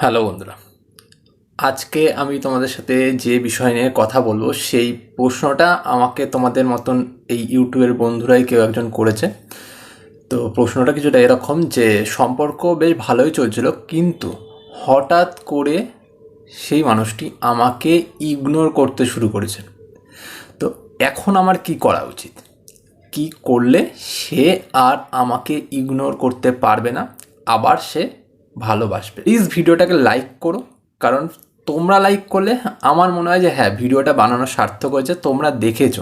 Hello বন্ধুরা। আজকে আমি তোমাদের সাথে যে বিষয় নিয়ে কথা বলব, সেই প্রশ্নটা আমাকে তোমাদের মতন এই ইউটিউবের বন্ধুরাই কেউ একজন করেছে। তো প্রশ্নটা কিছুটা এরকম যে, সম্পর্ক বেশ ভালোই চলছিল, কিন্তু হঠাৎ করে সেই মানুষটি আমাকে ইগনোর করতে শুরু করেছে। তো এখন আমার কি করা উচিত? কি করলে সে আর আমাকে ইগনোর করতে পারবে না? আবার সে ভালোবাসবে। প্লিজ ভিডিওটাকে লাইক করো, কারণ তোমরা লাইক করলে আমার মনে হয় যে হ্যাঁ ভিডিওটা বানানো সার্থক হয়েছে, তোমরা দেখেছ।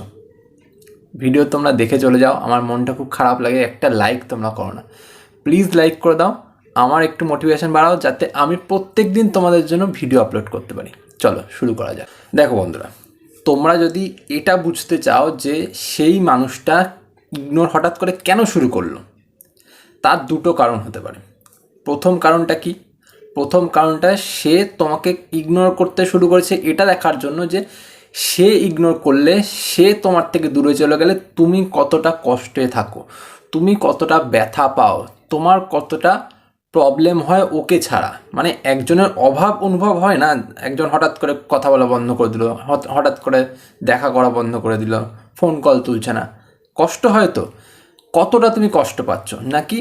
ভিডিও তোমরা দেখে চলে যাও, আমার মনটা খুব খারাপ লাগে, একটা লাইক তোমরা করো না। প্লিজ লাইক করে দাও, আমার একটু মোটিভেশন বাড়াও, যাতে আমি প্রত্যেক দিন তোমাদের জন্য ভিডিও আপলোড করতে পারি। চলো, শুরু করা যাক। দেখো বন্ধুরা, তোমরা যদি এটা বুঝতে চাও যে সেই মানুষটা ইগনোর হঠাৎ করে কেন শুরু করল, তার দুটো কারণ হতে পারে। প্রথম কারণটা কি? প্রথম কারণটা সে তোমাকে ইগনোর করতে শুরু করেছে। এটা দেখার জন্য যে সে ইগনোর করলে সে তোমার থেকে দূরে চলে গেলে তুমি কতটা কষ্টে থাকো, তুমি কতটা ব্যথা পাও, তোমার কতটা প্রবলেম হয় ওকে ছাড়া। মানে একজনের অভাব অনুভব হয় না, একজন হঠাৎ করে কথা বলা বন্ধ করে দিল হঠাৎ করে দেখা করা বন্ধ করে দিল ফোন কল তুলছে না। কষ্ট হয় তো? কতটা তুমি কষ্ট পাচ্ছ? নাকি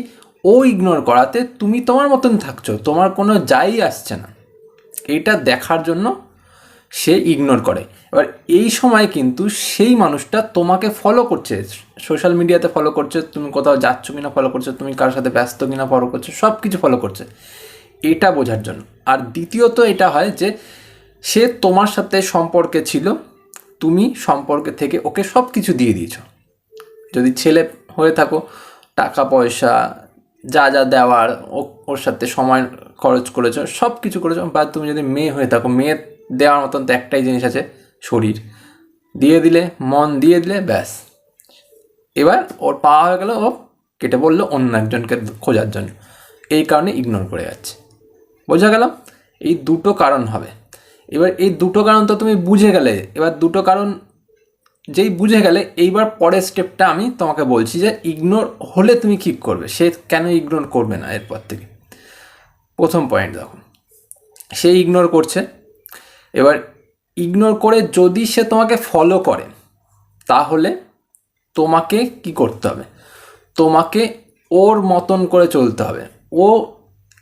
ও ইগনোর করাতে তুমি তোমার মতন থাকছো, তোমার কোনো যাই আসছে না। এটা দেখার জন্য সে ইগনোর করে। এবার এই সময় কিন্তু সেই মানুষটা তোমাকে ফলো করছে সোশ্যাল মিডিয়াতে ফলো করছে, তুমি কোথাও যাচ্ছ কিনা ফলো করছ, তুমি কারোর সাথে ব্যস্ত কিনা ফলো করছ সব কিছু ফলো করছে। এটা বোঝার জন্য। আর দ্বিতীয়ত এটা হয় যে সে তোমার সাথে সম্পর্কে ছিল, তুমি সম্পর্কে থেকে ওকে সব কিছু দিয়ে দিয়েছ। যদি ছেলে হয়ে থাকো, টাকা পয়সা যা যা দেওয়ার ওর সাথে সময় খরচ করেছ সব কিছু করেছ বা তুমি যদি মেয়ে হয়ে থাকো, মেয়ে দেওয়ার মতন তো একটাই জিনিস আছে, শরীর। দিয়ে দিলে, মন দিয়ে দিলে, ব্যাস। এবার ওর পাওয়া হয়ে গেল, ও কেটে বলল অন্য একজনকে খোঁজার জন্য। এই কারণে ইগনোর করে যাচ্ছে। বোঝা গেল? এই দুটো কারণ হবে। এবার এই দুটো কারণ তো তুমি বুঝে গেলে। এবার দুটো কারণ যেই বুঝে গেলে এইবার পরের স্টেপটা আমি তোমাকে বলছি যে ইগনোর হলে তুমি কী করবে। সে কেন ইগনোর করবে না এরপর থেকে? প্রথম পয়েন্ট দেখো। সে ইগনোর করছে। এবার ইগনোর করে যদি সে তোমাকে ফলো করে, তাহলে তোমাকে কি করতে হবে? তোমাকে ওর মতন করে চলতে হবে। ও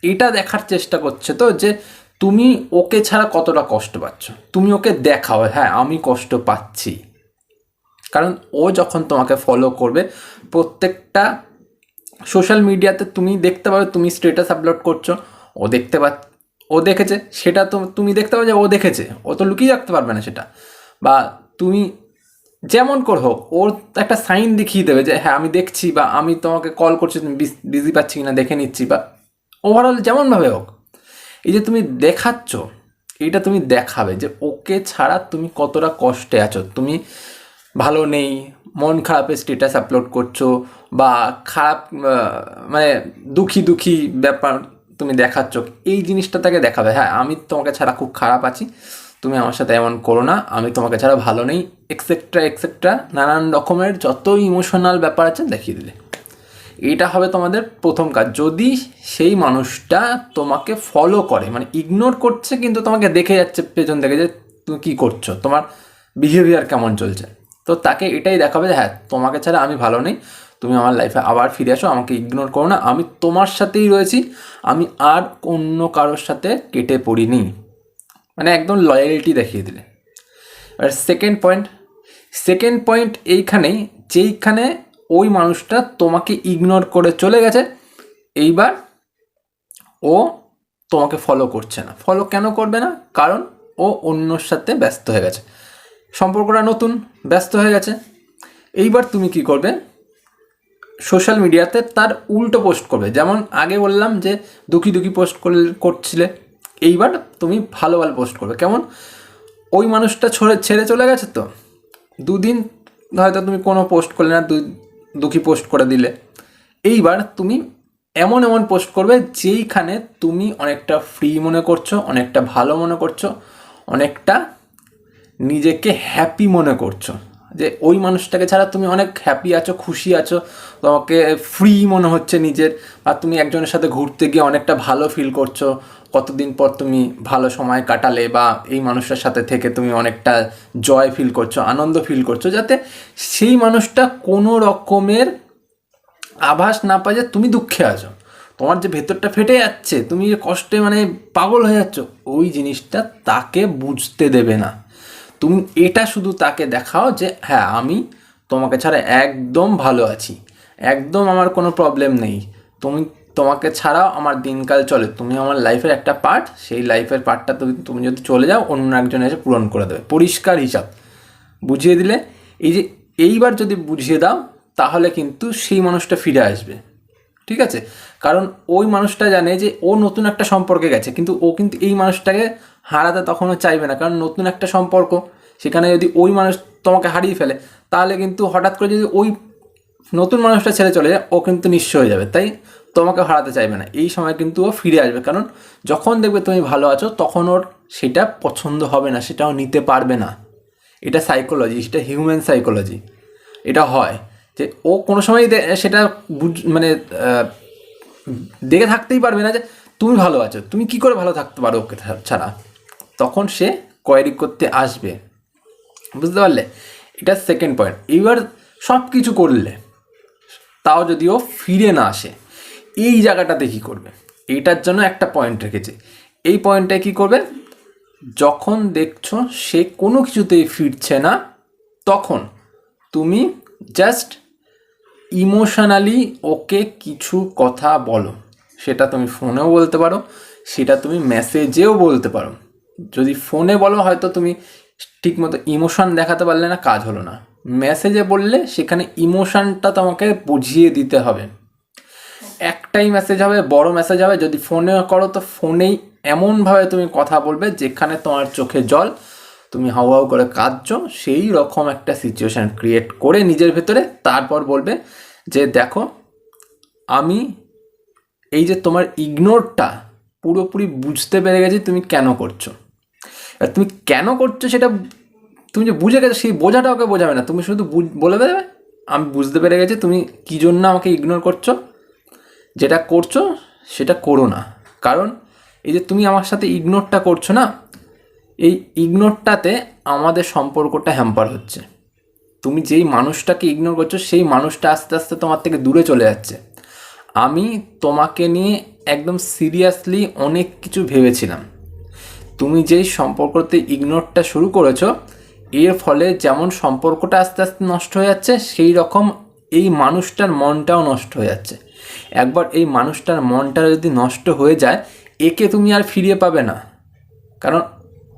এটা দেখার চেষ্টা করছে তো যে তুমি ওকে ছাড়া কতটা কষ্ট পাচ্ছ? তুমি ওকে দেখাও হ্যাঁ আমি কষ্ট পাচ্ছি। কারণ ও যখন তোমাকে ফলো করবে, প্রত্যেকটা সোশ্যাল মিডিয়াতে তুমি দেখতে পাবে, তুমি স্টেটাস আপলোড করছ, ও দেখতে পা ও দেখেছে, সেটা তো তুমি দেখতে পাবে যে ও দেখেছে, ও তো লুকিয়ে রাখতে পারবে না সেটা। বা তুমি যেমন করে হোক, ওর একটা সাইন দেখিয়ে দেবে যে হ্যাঁ আমি দেখছি বা আমি তোমাকে কল করছি, তুমি বিজি পাচ্ছি কিনা দেখে নিচ্ছি বা ওভারঅল যেমনভাবে হোক। এই যে তুমি দেখাচ্ছ এটা তুমি দেখাবে যে ওকে ছাড়া তুমি কতটা কষ্টে আছো। তুমি ভালো নেই, মন খারাপের স্টেটাস আপলোড করছ বা খারাপ মানে দুঃখী দুঃখী ব্যাপার তুমি দেখাচ্ছ, এই জিনিসটা তাকে দেখাবে। হ্যাঁ আমি তোমাকে ছাড়া খুব খারাপ আছি, তুমি আমার সাথে এমন করো না, আমি তোমাকে ছাড়া ভালো নেই এক্সেট্রা এক্সেট্রা নানান রকমের যত ইমোশনাল ব্যাপার আছে দেখিয়ে দিলে। এটা হবে তোমাদের প্রথম কাজ। যদি সেই মানুষটা তোমাকে ফলো করে মানে ইগনোর করছে কিন্তু তোমাকে দেখে যাচ্ছে পেছন থেকে যে তুমি কী করছ, তোমার বিহেভিয়ার কেমন চলছে। তো তাকে এটাই দেখাবে যে হ্যাঁ তোমাকে ছাড়া আমি ভালো নেই। তুমি আমার লাইফে আবার ফিরে আসো, আমাকে ইগনোর করো না। আমি তোমার সাথেই রয়েছি। আমি আর অন্য কারোর সাথে কেটে পড়িনি। মানে একদম লয়্যালিটি দেখিয়ে দিলে। আর সেকেন্ড পয়েন্ট সেকেন্ড পয়েন্ট এইখানেই, যেইখানে ওই মানুষটা তোমাকে ইগনোর করে চলে গেছে, এইবার ও তোমাকে ফলো করছে না। ফলো কেন করবে না? কারণ ও অন্যর সাথে ব্যস্ত হয়ে গেছে। সম্পর্কটা নতুন, ব্যস্ত হয়ে গেছে। এইবার তুমি কি করবে? সোশ্যাল মিডিয়াতে তার উল্টো পোস্ট করবে। যেমন আগে বললাম যে দুঃখী দুঃখী পোস্ট করছিলে। এইবার তুমি ভালো ভালো পোস্ট করবে। কেমন? ওই মানুষটা ছড়ে, ছেড়ে চলে গেছে তো? দুদিন হয়তো তুমি কোনো পোস্ট করলে না দুঃখী পোস্ট করে দিলে। এইবার তুমি এমন এমন পোস্ট করবে যেইখানে তুমি অনেকটা ফ্রি মনে করছ, অনেকটা ভালো মনে করছ, অনেকটা নিজেকে হ্যাপি মনে করছ। যে ওই মানুষটাকে ছাড়া তুমি অনেক হ্যাপি আছো, খুশি আছো, তোমাকে ফ্রি মনে হচ্ছে নিজের। বা তুমি একজনের সাথে ঘুরতে গিয়ে অনেকটা ভালো ফিল করছ, কতদিন পর তুমি ভালো সময় কাটালে বা এই মানুষটার সাথে থেকে তুমি অনেকটা জয় ফিল করছ, আনন্দ ফিল করছ, যাতে সেই মানুষটা কোনো রকমের আভাস না পায় যে তুমি দুঃখে আছো। তোমার যে ভেতরটা ফেটে যাচ্ছে, তুমি যে কষ্টে মানে পাগল হয়ে যাচ্ছ, ওই জিনিসটা তাকে বুঝতে দেবে না। তুমি এটা শুধু তাকে দেখাও যে হ্যাঁ আমি তোমাকে ছাড়া একদম ভালো আছি। একদম আমার কোনো প্রবলেম নেই। তুমি, তোমাকে ছাড়াও আমার দিনকাল চলে। তুমি আমার লাইফের একটা পার্ট সেই লাইফের পার্টটা তুমি তুমি যদি চলে যাও, অন্য একজন এসে পূরণ করে দেবে। পরিষ্কার হিসাব। বুঝিয়ে দিলে, এই যে, এইবার যদি বুঝিয়ে দাও, তাহলে কিন্তু সেই মানুষটা ফিরে আসবে। ঠিক আছে? কারণ ওই মানুষটা জানে যে ও নতুন একটা সম্পর্কে গেছে, কিন্তু ও কিন্তু এই মানুষটাকে হারাতে তখনও চাইবে না। কারণ নতুন একটা সম্পর্ক, সেখানে যদি ওই মানুষ তোমাকে হারিয়ে ফেলে, তাহলে কিন্তু হঠাৎ করে যদি ওই নতুন মানুষটা ছেড়ে চলে যায়, ও কিন্তু নিঃস্ব হয়ে যাবে। তাই তোমাকে হারাতে চাইবে না। এই সময় কিন্তু ও ফিরে আসবে। কারণ যখন দেখবে তুমি ভালো আছো, তখন ওর সেটা পছন্দ হবে না, সেটাও নিতে পারবে না। এটা সাইকোলজি সেটা হিউম্যান সাইকোলজি এটা হয়। যে ও কোনো সময় সেটা মানে দেখে থাকতেই পারবে না যে তুমি ভালো আছো, তুমি কি করে ভালো থাকতে পারো ওকে ছাড়া? তখন সে কোয়ারি করতে আসবে। বুঝতে পারলে? এটা সেকেন্ড পয়েন্ট এবার সব কিছু করলে, তাও যদিও ফিরে না আসে, এই জায়গাটাতে কী করবে? এইটার জন্য একটা পয়েন্ট রেখেছে। এই পয়েন্টে কি করবে? যখন দেখছ সে কোনো কিছুতেই ফিরছে না, তখন তুমি জাস্ট ইমোশনালি ওকে কিছু কথা বলো। সেটা তুমি ফোনেও বলতে পারো, সেটা তুমি মেসেজেও বলতে পারো। যদি ফোনে বলো, হয়তো তুমি ঠিকমতো ইমোশন দেখাতে পারলে না, কাজ হলো না। মেসেজে বললে সেখানে ইমোশনটা তোমাকে বুঝিয়ে দিতে হবে। একটাই মেসেজ হবে, বড় মেসেজ হবে। যদি ফোনে করো, তো ফোনেই এমনভাবে তুমি কথা বলবে যেখানে তোমার চোখে জল তুমি হাউ হাউ করে কাঁদছো, সেই রকম একটা সিচুয়েশান ক্রিয়েট করে নিজের ভেতরে, তারপর বলবে যে দেখো, আমি এই যে তোমার ইগনোরটা পুরোপুরি বুঝতে পেরে গেছি তুমি কেন করছ। আর তুমি কেন করছ সেটা তুমি যে বুঝে গেছো, সেই বোঝাটা ওকে বোঝাবে না। তুমি শুধু বলে দেবে, আমি বুঝতে পেরে গেছি তুমি কী জন্য আমাকে ইগনোর করছ, যেটা করছ সেটা করো না। কারণ এই যে তুমি আমার সাথে ইগনোরটা করছ না এই ইগনোরটাতে আমাদের সম্পর্কটা হ্যাম্পার হচ্ছে। তুমি যেই মানুষটাকে ইগনোর করছ, সেই মানুষটা আস্তে আস্তে তোমার থেকে দূরে চলে যাচ্ছে। আমি তোমাকে নিয়ে একদম সিরিয়াসলি অনেক কিছু ভেবেছিলাম। তুমি যেই সম্পর্কতে ইগনোরটা শুরু করেছ, এর ফলে যেমন সম্পর্কটা আস্তে আস্তে নষ্ট হয়ে যাচ্ছে, সেই রকম এই মানুষটার মনটাও নষ্ট হয়ে যাচ্ছে। একবার এই মানুষটার মনটা যদি নষ্ট হয়ে যায়, একে তুমি আর ফিরিয়ে পাবে না। কারণ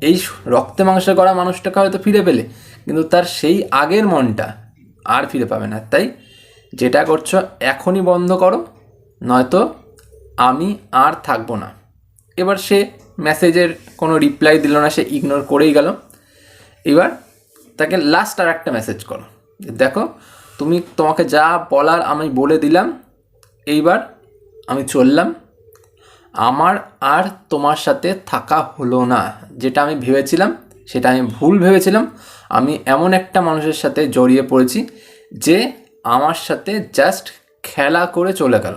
এই রক্তে মাংসে করা মানুষটাকে হয়তো ফিরে পেলে, কিন্তু তার সেই আগের মনটা আর ফিরে পাবে না। তাই যেটা করছ এখনই বন্ধ করো, নয়তো আমি আর থাকব না। এবার সে মেসেজের কোনো রিপ্লাই দিল না, সে ইগনোর করেই গেল। এবার তাকে লাস্ট আর একটা মেসেজ করো দেখো, তুমি তোমাকে যা বলার আমি বলে দিলাম, এইবার আমি চললাম। আমার আর তোমার সাথে থাকা হলো না। যেটা আমি ভেবেছিলাম, সেটা আমি ভুল ভেবেছিলাম। আমি এমন একটা মানুষের সাথে জড়িয়ে পড়েছি যে আমার সাথে জাস্ট খেলা করে চলে গেল।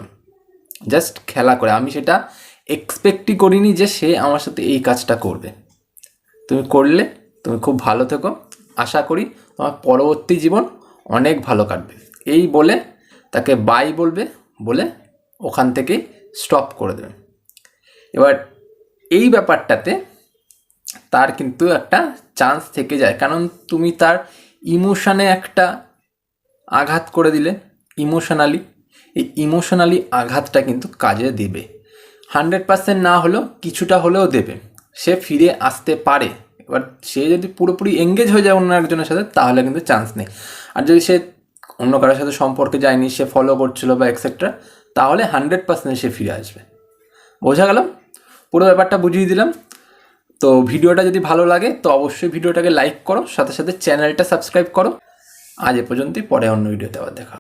জাস্ট খেলা করে। আমি সেটা এক্সপেক্টই করিনি যে সে আমার সাথে এই কাজটা করবে। তুমি করলে, তুমি খুব ভালো থেকো। আশা করি তোমার পরবর্তী জীবন অনেক ভালো কাটবে। এই বলে তাকে বাই বলবে, বলে ওখান থেকে স্টপ করে দেবে। এবার এই ব্যাপারটাতে তার কিন্তু একটা চান্স থেকে যায়। কারণ তুমি তার ইমোশানে একটা আঘাত করে দিলে ইমোশনালি এই ইমোশনালি আঘাতটা কিন্তু কাজে দেবে। হান্ড্রেড পার্সেন্ট না হলেও কিছুটা হলেও দেবে। সে ফিরে আসতে পারে। এবার সে যদি পুরোপুরি এঙ্গেজ হয়ে যায় অন্য একজনের সাথে, তাহলে কিন্তু চান্স নেই। আর যদি সে অন্য কারোর সাথে সম্পর্কে যায়নি, সে ফলো করছিল বা এক্সেট্রা তাহলে হান্ড্রেড পার্সেন্ট সে ফিরে আসবে। বোঝা গেল? পুরো ব্যাপারটা বুঝিয়ে দিলাম তো ভিডিওটা যদি ভালো লাগে, তো অবশ্যই ভিডিওটাকে লাইক করো, সাথে সাথে চ্যানেলটা সাবস্ক্রাইব করো আজ এ পর্যন্তই, পরে অন্য ভিডিওতে আবার দেখা।